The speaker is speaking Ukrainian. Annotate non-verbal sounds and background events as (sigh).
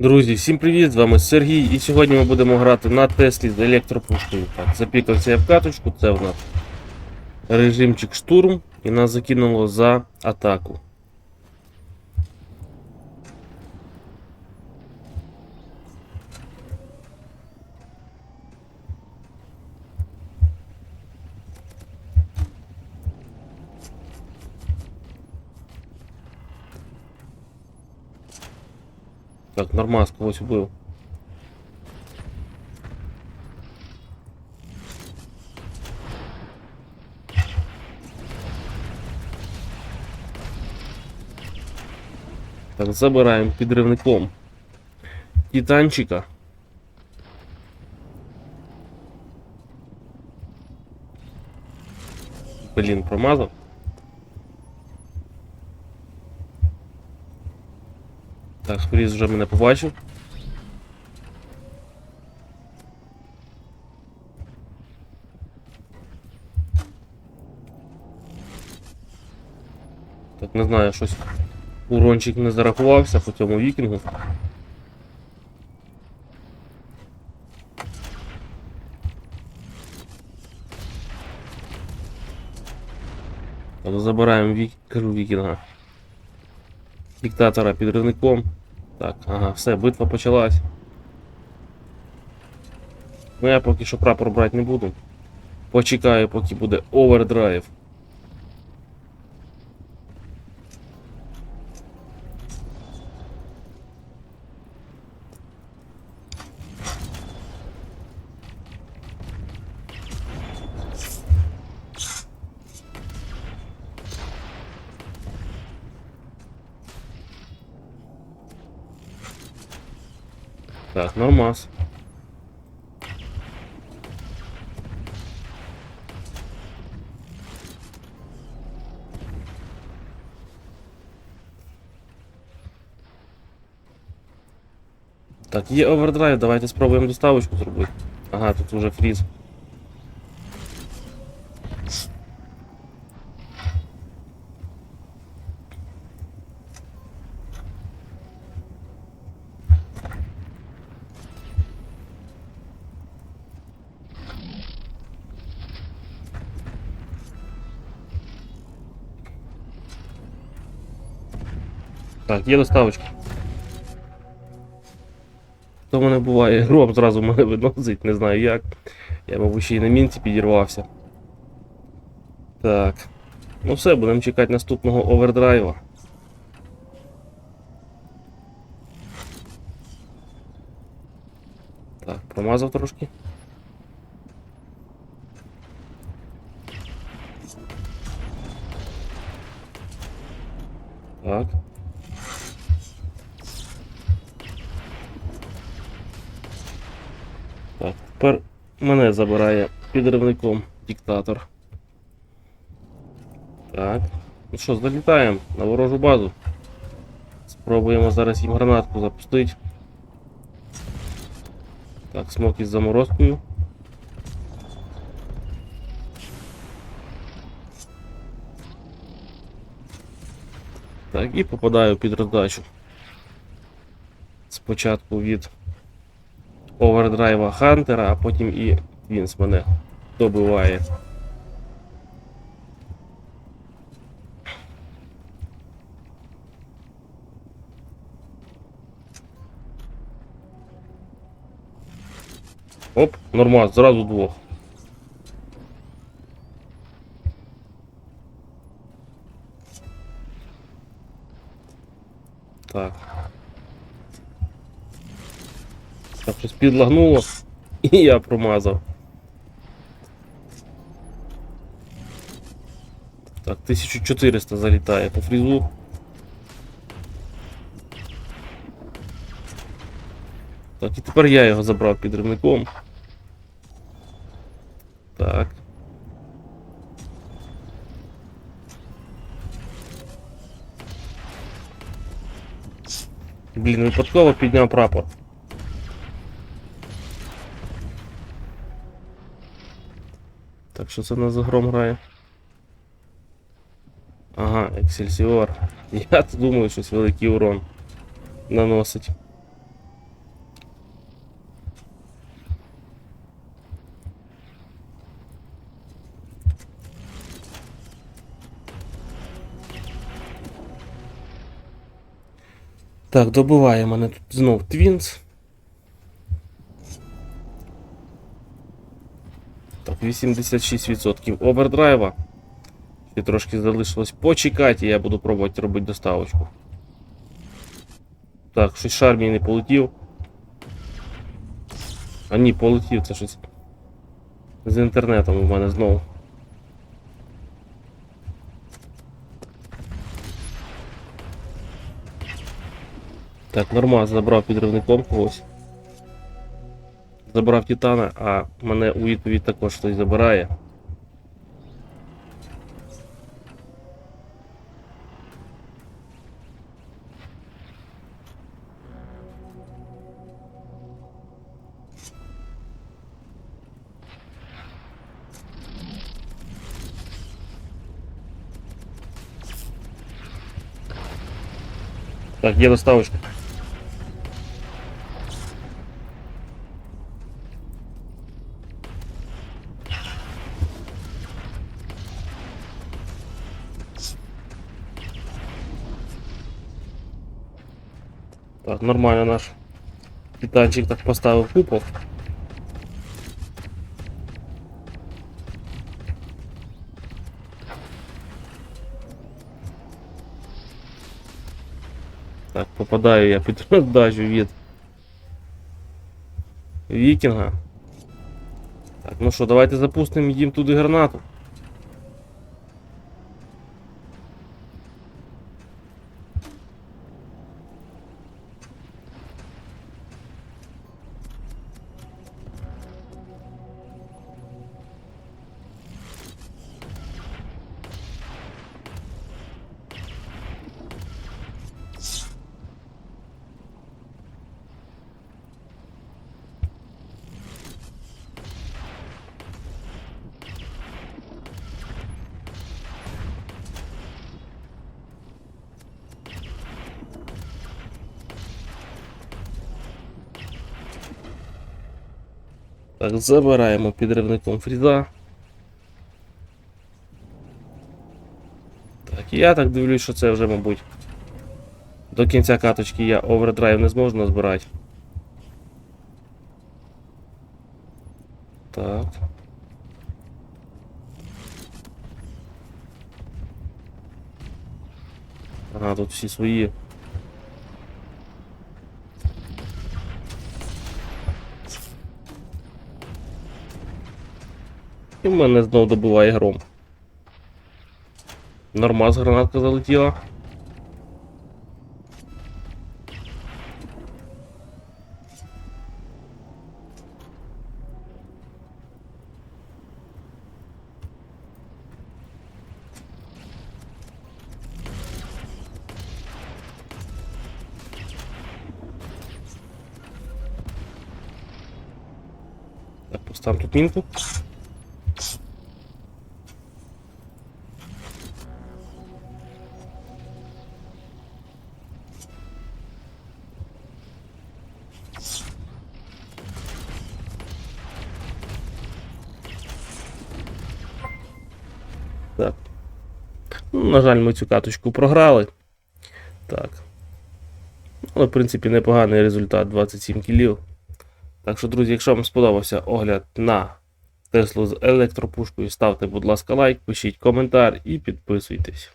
Друзі, всім привіт! З вами Сергій. І сьогодні ми будемо грати на Теслі з електропушкою. Так, запікався я в каточку, це в нас режимчик штурм, і нас закинуло за атаку. Так, нормас когось убив. Так, забираємо підривником титанчика. Блін, промазав. Так, Фріз вже мене побачив. Так, не знаю, щось урончик не зарахувався по цьому вікінгу. Так, забираємо вік... кажу, вікінга. Диктатора підривником. Так, ага, все, битва почалась. Ну я поки що прапор брати не буду. Почекаю, поки буде овердрайв. Так, нормас. Так, є овердрайв, давайте спробуємо доставочку зробити. Ага, тут уже фріз. Так, є доставочка. То мене буває, гроб зразу мене виносить, не знаю як. Я, мабуть, ще й на мінці підірвався. Так. Ну все, будемо чекати наступного овердрайва. Так, промазав трошки. Так. Тепер мене забирає підривником диктатор. Так. Ну що, залітаємо на ворожу базу. Спробуємо зараз їм гранатку запустити. Так, смок із заморозкою. Так, і попадаю під роздачу. Спочатку від овердрайва Хантера, а потім і Вінс мене добиває. Оп, нормально, зразу двох. Так. Так, щось підлагнуло, і я промазав. Так, 1400 залітає по фрізу. Так, і тепер я його забрав підривником. Так. Блін, випадково підняв прапор. Так що це в нас за гром грає? Ага, Ексельсіор. (laughs) Я думаю, щось великий урон наносить. Так, добуває мене тут знов Твінс. 86% овердрайва. Ще трошки залишилось почекати, я буду пробувати робити доставочку. Так, щось шар мій не полетів. А ні, полетів, це щось. З інтернетом у мене знову. Так, норма забрав підривником когось. Забрав Титана, а мене у відповідь також хтось забирає. Так, є доставочка. Так, нормально наш титанчик так поставив купол. Так, попадаю я під (laughs) роздачу від Вікінга. Так, ну що, давайте запустимо їм туди гранату. Так, забираємо підривником фріза. Так, я так дивлюсь, що це вже, мабуть. До кінця каточки я овердрайв не зможу назбирати. Так. Ага, тут всі свої. І в мене знов добиває гром. Нормаз гранатка залетіла. Так, постав тут мінку. Ну, на жаль, ми цю каточку програли. Так. Але, в принципі, непоганий результат 27 кілів. Так що, друзі, якщо вам сподобався огляд на Теслу з електропушкою, ставте, будь ласка, лайк, пишіть коментар і підписуйтесь.